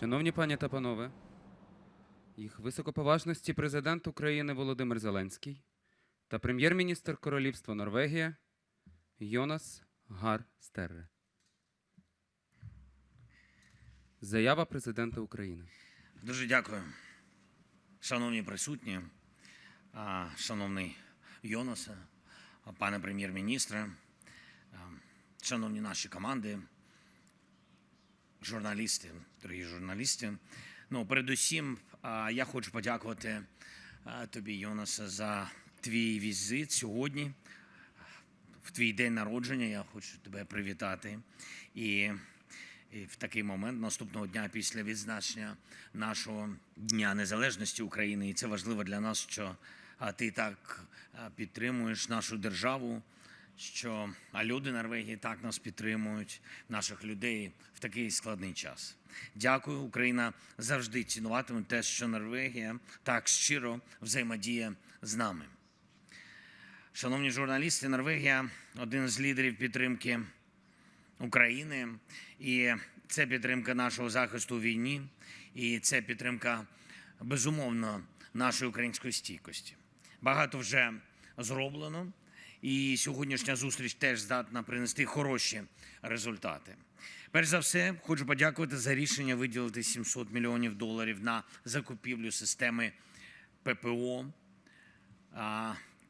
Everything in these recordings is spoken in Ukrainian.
Шановні пані та панове, їх високоповажності президент України Володимир Зеленський та прем'єр-міністр Королівства Норвегія Йонас Гар Стерре. Заява президента України. Дуже дякую, шановні присутні, шановний Йонасе, пане прем'єр-міністре, шановні наші команди, журналісти, дорогі журналісти. Ну, передусім, я хочу подякувати тобі, Йонасе, за твій візит сьогодні. В твій день народження я хочу тебе привітати. І і в такий момент наступного дня після відзначення нашого Дня Незалежності України, і це важливо для нас, що ти так підтримуєш нашу державу, що а люди Норвегії так нас підтримують, наших людей в такий складний час. Дякую, Україна завжди цінуватиме те, що Норвегія так щиро взаємодіє з нами. Шановні журналісти, Норвегія один з лідерів підтримки України, і це підтримка нашого захисту у війні, і це підтримка безумовно нашої української стійкості. Багато вже зроблено, і сьогоднішня зустріч теж здатна принести хороші результати. Перш за все, хочу подякувати за рішення виділити 700 мільйонів доларів на закупівлю системи ППО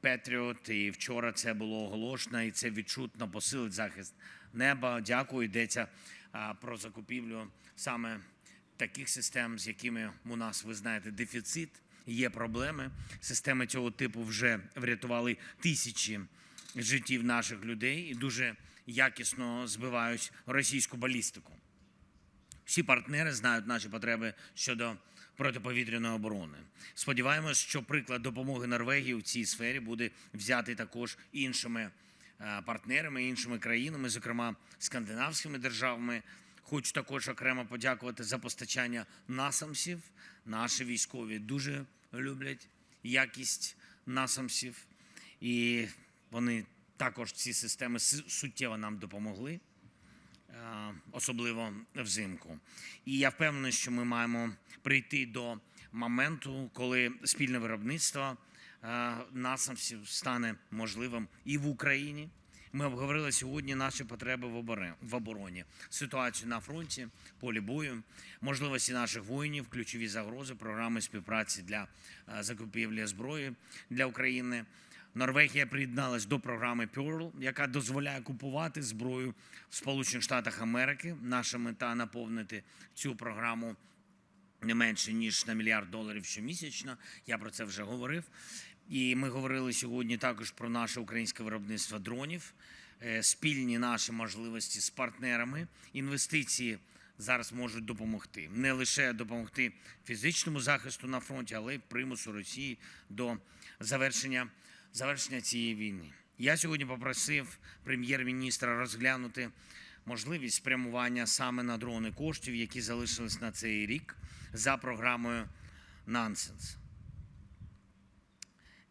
Петріот. І вчора це було оголошено, і це відчутно посилить захист неба. Дякую. Йдеться про закупівлю саме таких систем, з якими у нас, ви знаєте, дефіцит. Є проблеми. Системи цього типу вже врятували тисячі життів наших людей і дуже якісно збивають російську балістику. Всі партнери знають наші потреби щодо протиповітряної оборони. Сподіваємось, що приклад допомоги Норвегії в цій сфері буде взятий також іншими е, партнерами, іншими країнами, зокрема скандинавськими державами. Хочу також окремо подякувати за постачання насамсів. Наші військові дуже люблять якість насамсів, і вони також ці системи суттєво нам допомогли е, особливо взимку. І я впевнений, що ми маємо прийти до моменту, коли спільне виробництво е, насамсів стане можливим і в Україні. Ми обговорили сьогодні наші потреби в обороні, ситуацію на фронті, полі бою, можливості наших воїнів, ключові загрози, програми співпраці для е, закупівлі зброї для України. Норвегія приєдналась до програми Pearl, яка дозволяє купувати зброю в Сполучених Штатах Америки. Наша мета наповнити цю програму не менше ніж на мільярд доларів щомісячно. Я про це вже говорив. І ми говорили сьогодні також про наше українське виробництво дронів, е, спільні наші можливості з партнерами, інвестиції. Зараз можуть допомогти не лише допомогти фізичному захисту на фронті, але й примусу Росії до завершення, завершення цієї війни. Я сьогодні попросив прем'єр-міністра розглянути можливість спрямування саме на дрони коштів, які залишились на цей рік за програмою Нансенс.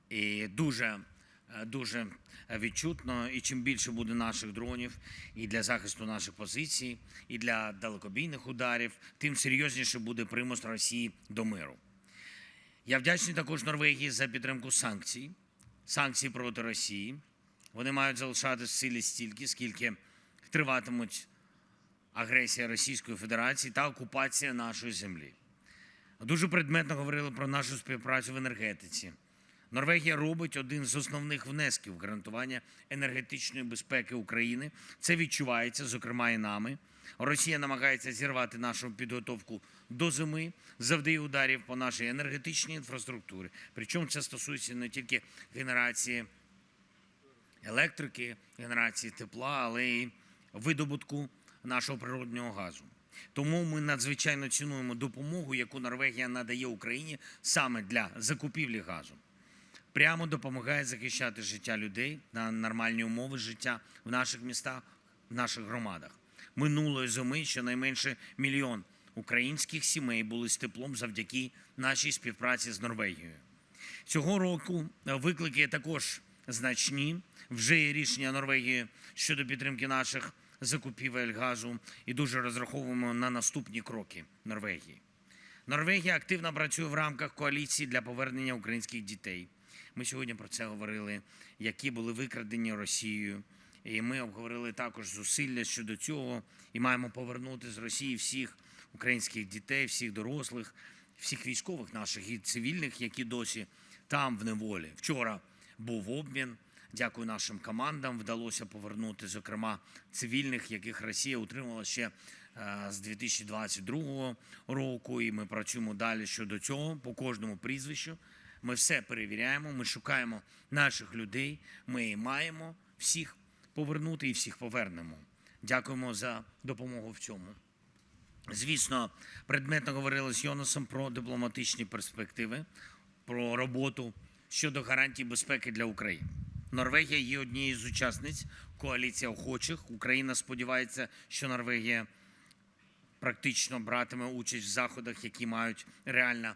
І дуже, дуже відчутно, і чим більше буде наших дронів і для захисту наших позицій, і для далекобійних ударів, тим серйозніше буде примус Росії до миру. Я вдячний також Норвегії за підтримку санкцій, санкцій проти Росії. Вони мають залишатися в силі стільки, скільки триватимуть агресія Російської Федерації та окупація нашої землі. Дуже предметно говорили про нашу співпрацю в енергетиці. Норвегія робить один з основних внесків гарантування енергетичної безпеки України. Це відчувається, зокрема, і нами. Росія намагається зірвати нашу підготовку до зими, завдає ударів по нашій енергетичній інфраструктурі. Причому це стосується не тільки генерації електрики, генерації тепла, але й видобутку нашого природнього газу. Тому ми надзвичайно цінуємо допомогу, яку Норвегія надає Україні саме для закупівлі газу. Прямо допомагає захищати життя людей на нормальні умови життя в наших містах, в наших громадах. Минулої зими щонайменше мільйон українських сімей були з теплом завдяки нашій співпраці з Норвегією. Цього року виклики також значні. Вже є рішення Норвегії щодо підтримки наших закупівель газу і дуже розраховуємо на наступні кроки Норвегії. Норвегія активно працює в рамках коаліції для повернення українських дітей. Ми сьогодні про це говорили, які були викрадені Росією. І ми обговорили також зусилля щодо цього і маємо повернути з Росії всіх українських дітей, всіх дорослих, всіх військових наших і цивільних, які досі там в неволі. Вчора був обмін. Дякую нашим командам. Вдалося повернути, зокрема, цивільних, яких Росія утримала ще е, з 2022 року. І ми працюємо далі щодо цього по кожному прізвищу. Ми все перевіряємо, ми шукаємо наших людей. Ми маємо всіх повернути і всіх повернемо. Дякуємо за допомогу в цьому. Звісно, предметно говорили з Йонасом про дипломатичні перспективи, про роботу щодо гарантій безпеки для України. Норвегія є однією з учасниць коаліції охочих. Україна сподівається, що Норвегія практично братиме участь в заходах, які мають реально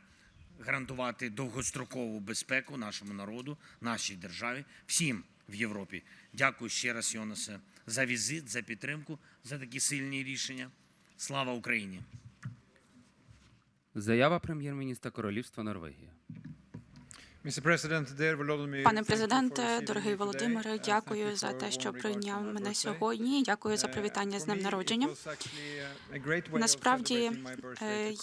гарантувати довгострокову безпеку нашому народу, нашій державі, всім в Європі. Дякую ще раз, Йонасе, за візит, за підтримку, за такі сильні рішення. Слава Україні! Заява прем'єр-міністра Королівства Норвегія. Пане президенте, дорогий Володимире, дякую за те, що прийняв мене сьогодні. Дякую за привітання з днем народження. Насправді е,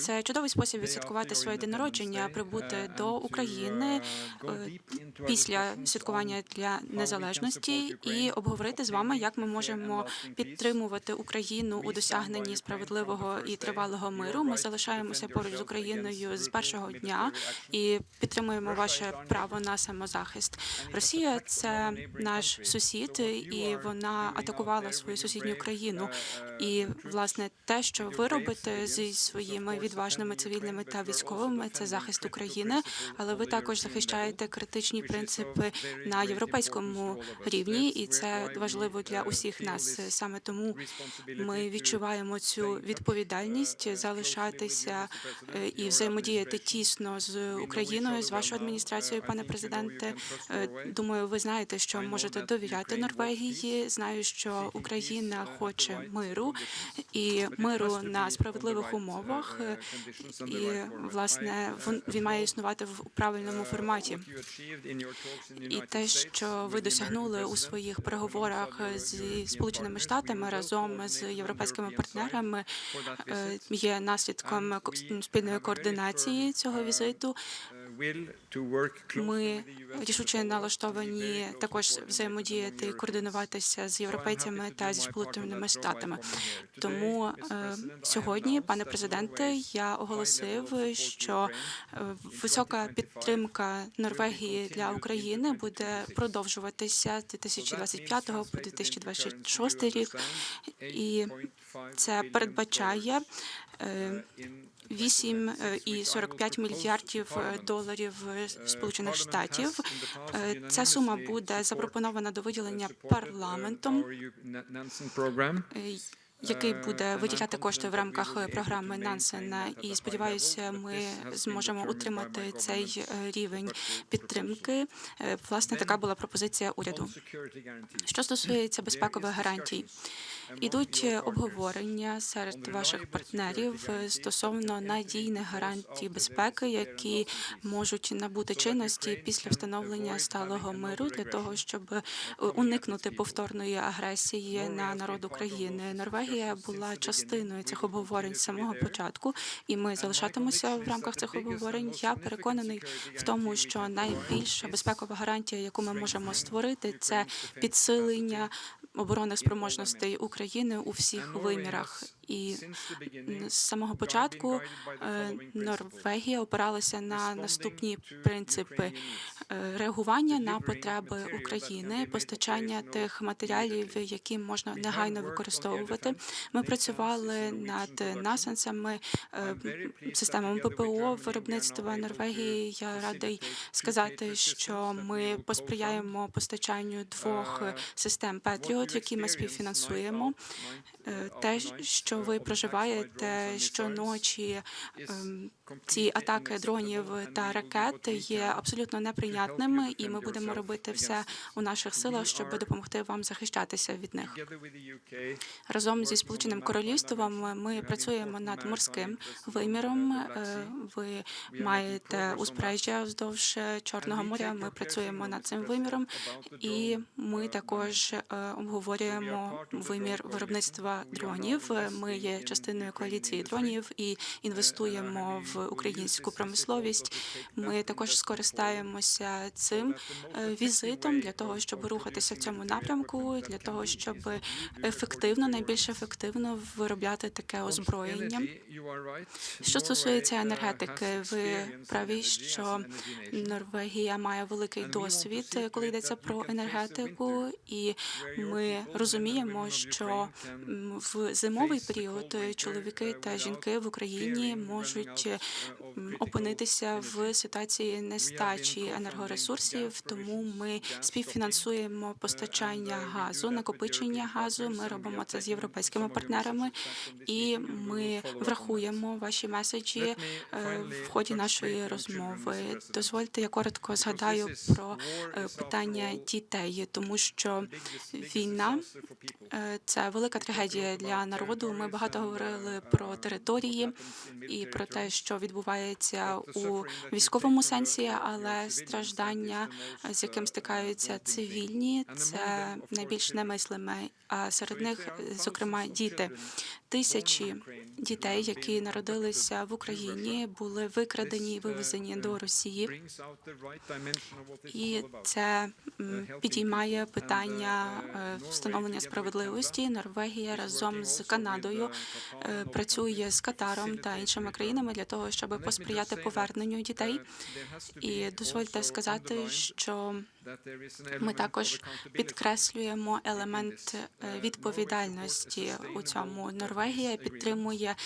це чудовий спосіб відсвяткувати своє день народження, прибути до України е, після святкування для незалежності і обговорити з вами, як ми можемо підтримувати Україну у досягненні справедливого і тривалого миру. Ми залишаємося поруч з Україною з першого дня і підтримуємо ваше право на самозахист. Росія це наш сусід, і вона атакувала свою сусідню країну. І власне те, що ви робите зі своїми відважними цивільними та військовими, це захист України. Але ви також захищаєте критичні принципи на європейському рівні, і це важливо для усіх нас. Саме тому ми відчуваємо цю відповідальність залишатися е, і взаємодіяти тісно з Україною, з вашою адміністрацією, пане президенте. Е, Думаю, ви знаєте, що можете довіряти Норвегії. Знаю, що Україна хоче миру і миру на справедливих умовах. Е, І власне він- має існувати в правильному форматі. І те, що ви досягнули у своїх переговорах зі сполученими штатами разом з європейськими партнерами, е, є наслідком спільної координації цього візиту. Ми рішуче налаштовані також взаємодіяти і координуватися з європейцями та зі сполученими штатами. Тому е, сьогодні, пане президенте, я оголосив, що е, висока підтримка Норвегії для України буде продовжуватися з 2025 по 2026 рік, і це передбачає е, 8,45 мільярдів е, доларів е, Сполучених Штатів. Е, Ця сума буде запропонована до виділення парламентом, е, який буде виділяти кошти в рамках е, програми Нансена. І сподіваюся, ми зможемо утримати цей е, рівень підтримки. Е, Власне, така була пропозиція уряду. Що стосується безпекових гарантій, ідуть е, обговорення серед ваших партнерів е, стосовно надійних гарантій безпеки, які можуть набути чинності після встановлення сталого миру для того, щоб е, уникнути повторної агресії на народ України. Норвегія була частиною цих обговорень з самого початку, і ми залишатимемося в рамках цих обговорень. Я переконаний в тому, що найбільша безпекова гарантія, яку ми можемо створити, це підсилення оборонних спроможностей України у всіх вимірах. І з самого початку е, Норвегія опиралася на наступні принципи е, реагування на потреби України, постачання тих матеріалів, які можна негайно використовувати. Ми працювали над насенсами, е, системами ППО виробництва Норвегії. Я радий сказати, що ми посприяємо постачанню двох систем Петріот, які ми співфінансуємо. Те, що що ви проживаєте щоночі ем, ці атаки дронів та ракет є абсолютно неприйнятними, і ми будемо робити все у наших силах, щоб допомогти вам захищатися від них. Разом зі Сполученим Королівством ми працюємо над морським виміром. Е, Ви маєте узбережжя вздовж Чорного моря. Ми працюємо над цим виміром, і ми також е, обговорюємо вимір виробництва дронів. Ми є частиною коаліції дронів і інвестуємо в українську промисловість. Ми також скористаємося цим е, візитом для того, щоб рухатися в цьому напрямку, для того, щоб ефективно, найбільш ефективно виробляти таке озброєння. Що стосується енергетики, ви праві, що Норвегія має великий досвід, коли йдеться про енергетику, і ми розуміємо, що в зимовий період чоловіки та жінки в Україні можуть опинитися в ситуації нестачі енергоресурсів, тому ми співфінансуємо постачання газу, накопичення газу. Ми робимо це з європейськими партнерами, і ми врахуємо ваші меседжі е, в ході нашої розмови. Дозвольте, я коротко згадаю про е, питання дітей, тому що війна е, це велика трагедія для народу. Ми багато говорили про території і про те, що відбувається у військовому сенсі, але страждання, з яким стикаються цивільні, це найбільш немислиме. А серед них, зокрема, діти. Тисячі дітей, які народилися в Україні, були викрадені і вивезені до Росії. І це підіймає питання е, встановлення справедливості. Норвегія разом з Канадою е, працює з Катаром та іншими країнами для того, щоб посприяти поверненню дітей. І дозвольте сказати, що ми також підкреслюємо елемент е, відповідальності у цьому. Норвегія підтримує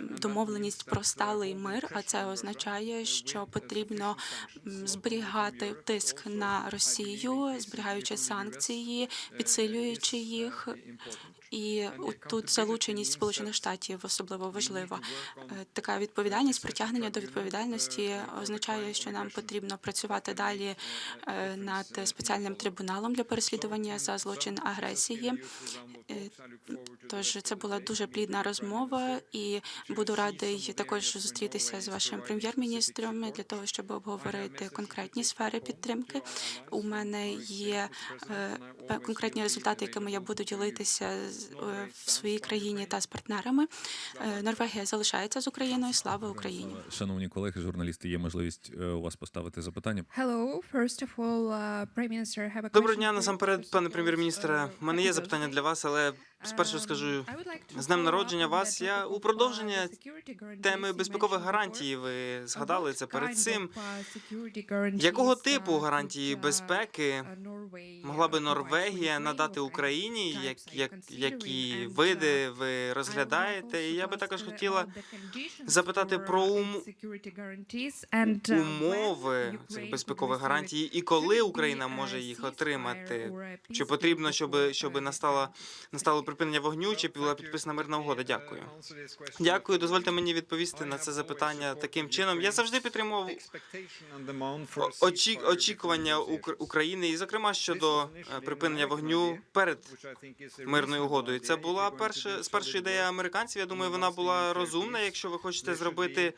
домовленість про сталий мир, а це означає, що потрібно зберігати тиск на Росію, зберігаючи санкції, підсилюючи їх. І тут залученість Сполучених Штатів особливо важлива. Е, Така відповідальність, притягнення до відповідальності означає, що нам потрібно працювати далі е, над спеціальним трибуналом для переслідування за злочин агресії. Е, Тож це була дуже плідна розмова, і буду радий також зустрітися з вашим прем'єр-міністром для того, щоб обговорити конкретні сфери підтримки. У мене є е, конкретні результати, якими я буду ділитися е, в своїй країні та з партнерами. Е, Норвегія залишається з Україною. Слава Україні! Шановні колеги, журналісти, є можливість е, у вас поставити запитання. Hello. First of all, uh, Prime Minister, have a Доброго дня насамперед, пане прем'єр-міністре. У мене є запитання для вас, але спершу скажу з днем народження вас. Я у продовження теми безпекових гарантій. Ви згадали це перед цим. Якого типу гарантії безпеки могла би Норвегія надати Україні? Як, як, які види ви розглядаєте? І я би також хотіла запитати про ум- умови цих безпекових гарантій і коли Україна може їх отримати? Чи потрібно, щоб, щоб настала настало припинення вогню, чи була підписана мирна угода? Дякую. Дякую. Дозвольте мені відповісти на це запитання таким чином. Я завжди підтримував очікування України, і зокрема щодо е, припинення вогню перед мирною угодою. Це була перша спершу ідея американців. Я думаю, вона була розумна. Якщо ви хочете зробити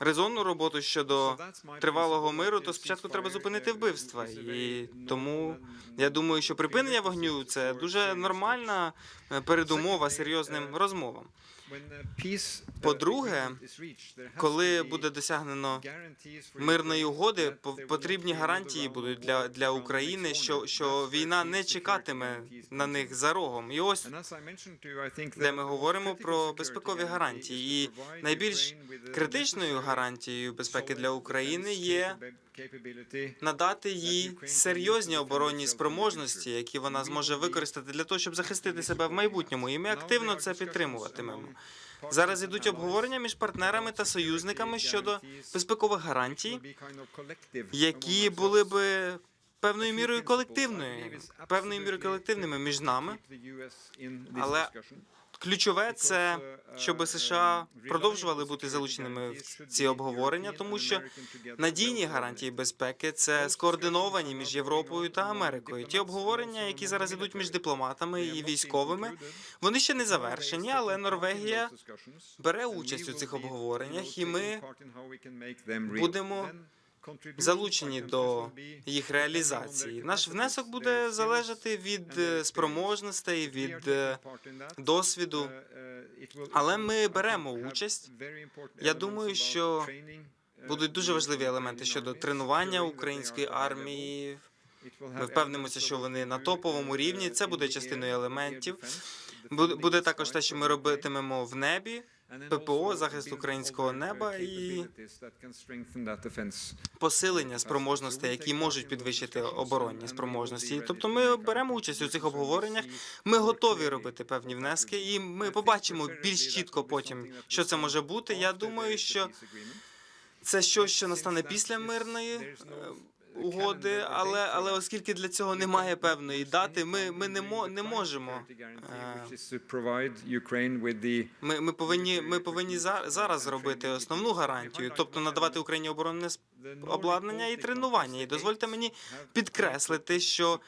резонну роботу щодо тривалого миру, то спочатку треба зупинити вбивства. І тому я думаю, що припинення вогню це дуже нормальна е, передумова серйозним розмовам. По-друге, коли буде досягнено мирної угоди, потрібні гарантії будуть для, для України, що, що війна не чекатиме на них за рогом. І ось де ми говоримо про безпекові гарантії. І найбільш критичною гарантією безпеки для України є надати їй серйозні оборонні спроможності, які вона зможе використати для того, щоб захистити себе в майбутньому. І ми активно це підтримуватимемо. Зараз ідуть обговорення між партнерами та союзниками щодо безпекових гарантій, які були би певною мірою колективною, певною мірою колективними між нами. Але Ключове це щоб США продовжували бути залученими в ці обговорення, тому що надійні гарантії безпеки це скоординовані між Європою та Америкою. Ті обговорення, які зараз ідуть між дипломатами і військовими, вони ще не завершені, але Норвегія бере участь у цих обговореннях, і ми будемо залучені до їх реалізації. Наш внесок буде залежати від е, спроможностей, від е, досвіду. Але ми беремо участь. Я думаю, що будуть дуже важливі елементи щодо тренування української армії. Ми впевнимося, що вони на топовому рівні. Це буде частиною елементів. Буде- Буде також те, що ми робитимемо в небі. ППО, захист українського неба і посилення спроможностей, які можуть підвищити оборонні спроможності. Тобто, ми беремо участь у цих обговореннях. Ми готові робити певні внески, і ми побачимо більш чітко потім, що це може бути. Я думаю, що це щось, що настане після мирної е, угоди, але але оскільки для цього немає певної дати, ми, ми не мо не можемо. е, Ми, ми повинні ми повинні за- зараз зробити основну гарантію, тобто надавати Україні оборонне обладнання і тренування. І дозвольте мені підкреслити, що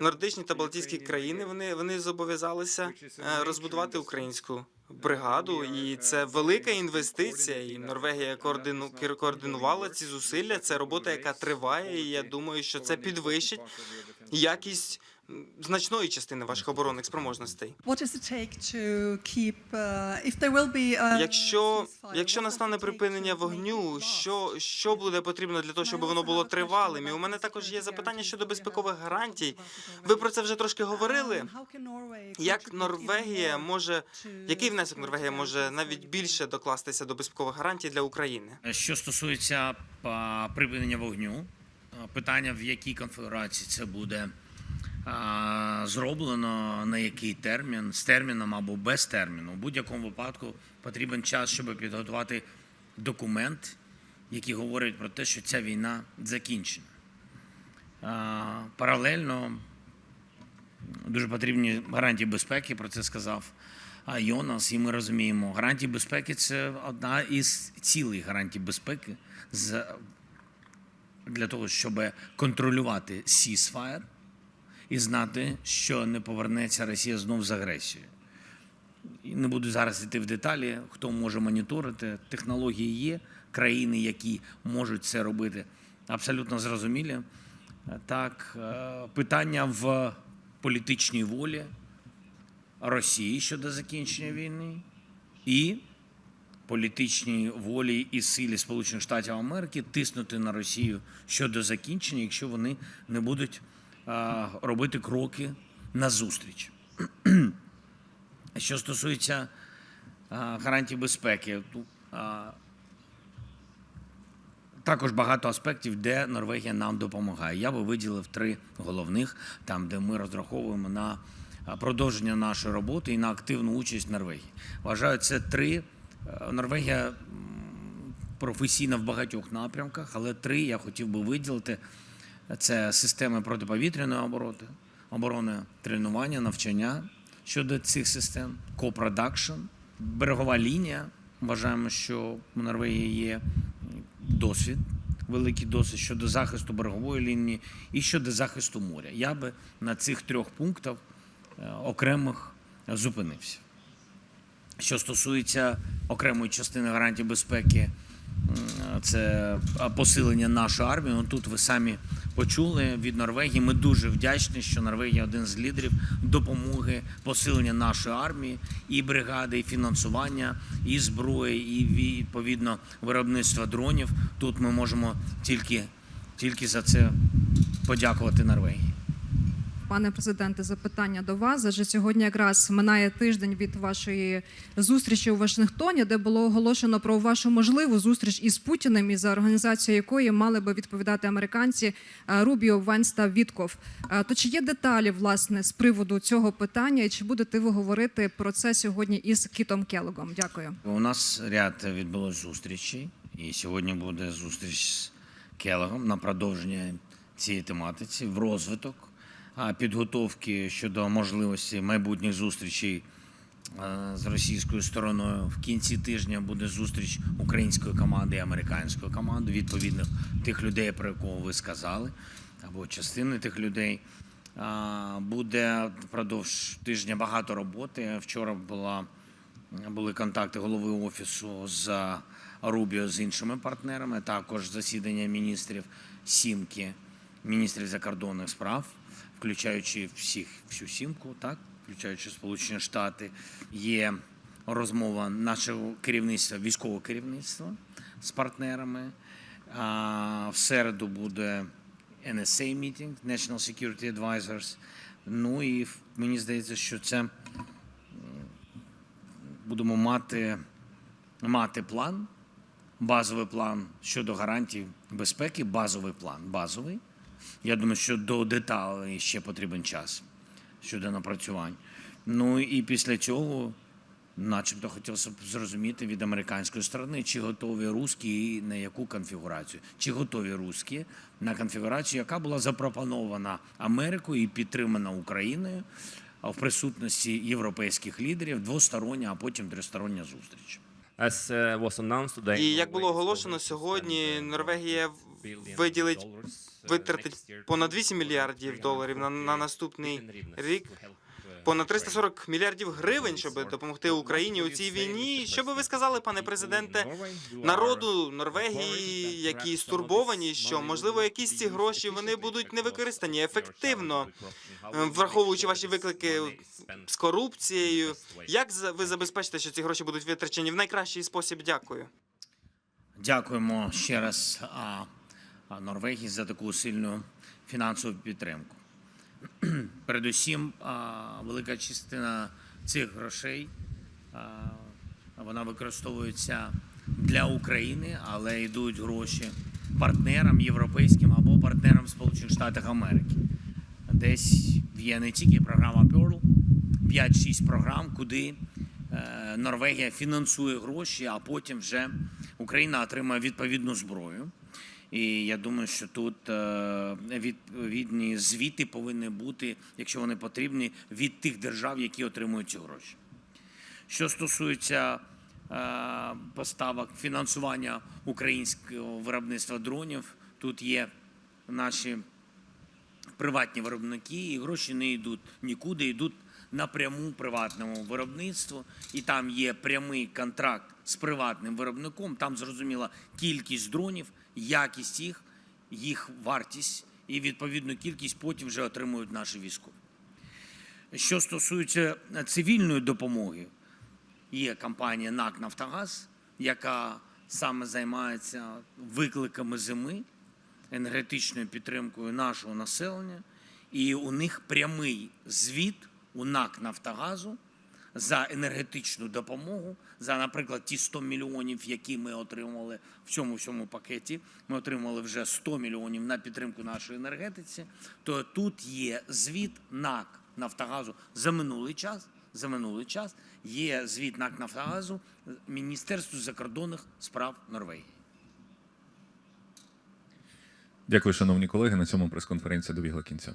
нордичні та балтійські країни вони, вони зобов'язалися е, розбудувати українську бригаду, і це велика інвестиція. І Норвегія координу координувала ці зусилля. Це робота, яка триває. І я думаю, що це підвищить якість значної частини ваших оборонних спроможностей. Uh, a Якщо якщо настане припинення вогню, що що буде потрібно для того, щоб воно було тривалим? І у мене також є запитання щодо безпекових гарантій. Ви про це вже трошки говорили. Um, Як Норвегія може, який внесок Норвегія може навіть більше докластися до безпекових гарантій для України? Що стосується припинення вогню, питання в якій конфігурації це буде зроблено, на який термін, з терміном або без терміну. У будь-якому випадку потрібен час, щоб підготувати документ, який говорить про те, що ця війна закінчена. Паралельно дуже потрібні гарантії безпеки, про це сказав Йонас, і ми розуміємо, гарантії безпеки це одна із цілей гарантій безпеки для того, щоб контролювати ceasefire і знати, що не повернеться Росія знов з агресією. Не буду зараз йти в деталі, хто може моніторити. Технології є, країни, які можуть це робити, абсолютно зрозумілі. Так, е, питання в політичній волі Росії щодо закінчення війни і політичній волі і силі Сполучених Штатів Америки тиснути на Росію щодо закінчення, якщо вони не будуть робити кроки назустріч. Що стосується гарантій безпеки, ту- також багато аспектів, де Норвегія нам допомагає. Я би виділив три головних, там, де ми розраховуємо на продовження нашої роботи і на активну участь Норвегії. Вважаю, це три. Е, Норвегія професійна в багатьох напрямках, але три я хотів би виділити. Це системи протиповітряної оборони, оборони, тренування, навчання щодо цих систем, копродакшн, берегова лінія. Вважаємо, що у Норвегії є досвід, великий досвід щодо захисту берегової лінії і щодо захисту моря. Я би на цих трьох пунктах е, окремих зупинився. Що стосується окремої частини гарантій безпеки, це посилення нашої армії. Ну, тут ви самі почули від Норвегії. Ми дуже вдячні, що Норвегія один з лідерів допомоги посилення нашої армії, і бригади, і фінансування, і зброї, і відповідно виробництва дронів. Тут ми можемо тільки, тільки за це подякувати Норвегії. Пане президенте, запитання до вас. Адже сьогодні якраз минає тиждень від вашої зустрічі у Вашингтоні, де було оголошено про вашу можливу зустріч із Путіним, і за організацією якої мали би відповідати американці е, Рубіо, Венс та Вітков. Е, То чи є деталі власне з приводу цього питання, і чи будете ви говорити про це сьогодні із Кітом Келогом? Дякую. У нас ряд відбулось зустрічей, і сьогодні буде зустріч з Келегом на продовження цієї тематиці в розвиток, підготовки щодо можливості майбутніх зустрічей е, з російською стороною. В кінці тижня буде зустріч української команди і американської команди, відповідно тих людей, про якого ви сказали, або частини тих людей. Буде впродовж тижня багато роботи. Вчора була, були контакти голови офісу з Рубіо з іншими партнерами, також засідання міністрів сімки, міністрів закордонних справ, включаючи всіх всю сімку, так, включаючи Сполучені Штати. Є розмова нашого керівництва, військового керівництва з партнерами. В середу буде NSA meeting, National Security Advisors. Ну і мені здається, що це будемо мати, мати план, базовий план щодо гарантій безпеки, базовий план, базовий. Я думаю, що до деталей ще потрібен час щодо напрацювань. Ну і після цього, начебто, хотілося б зрозуміти від американської сторони, чи готові русські і на яку конфігурацію, чи готові русські на конфігурацію, яка була запропонована Америкою і підтримана Україною в присутності європейських лідерів, двостороння, а потім тристороння зустріч. As uh, was announced today, І як було оголошено сьогодні, uh, Норвегія виділить uh, витратить понад to 8 мільярдів доларів на, на наступний рік. uh, Понад Ukraine. 340 мільярдів гривень, щоб допомогти Україні у цій війні. Що би ви сказали, пане президенте, народу Норвегії, які стурбовані, що можливо якісь ці гроші вони будуть не використані ефективно, е, враховуючи ваші виклики з корупцією. Як за- ви забезпечите, що ці гроші будуть витрачені в найкращий спосіб? Дякую. Дякуємо ще раз Норвегії за таку сильну фінансову підтримку. Передусім, велика частина цих грошей вона використовується для України, але йдуть гроші партнерам європейським або партнерам Сполучених Штатів Америки. Десь є не тільки програма Pearl, 5-6 програм, куди е, Норвегія фінансує гроші, а потім вже Україна отримає відповідну зброю. І я думаю, що тут е, відповідні звіти повинні бути, якщо вони потрібні, від тих держав, які отримують ці гроші. Що стосується е, поставок фінансування українського виробництва дронів, тут є наші приватні виробники, і гроші не йдуть нікуди, йдуть напряму приватному виробництву, і там є прямий контракт з приватним виробником. Там зрозуміла кількість дронів, якість їх, їх вартість і відповідну кількість потім вже отримують наші військові. Що стосується цивільної допомоги, є компанія НАК Нафтогаз, яка саме займається викликами зими, енергетичною підтримкою нашого населення, і у них прямий звіт у НАК Нафтогазу за енергетичну допомогу, за, наприклад, ті 100 мільйонів, які ми отримали в цьому всьому пакеті. Ми отримали вже 100 мільйонів на підтримку нашої енергетиці. То тут є звіт НАК Нафтогазу за минулий час. За минулий час є звіт НАК Нафтогазу Міністерству закордонних справ Норвегії. Дякую, шановні колеги. На цьому прес-конференція добігла кінця.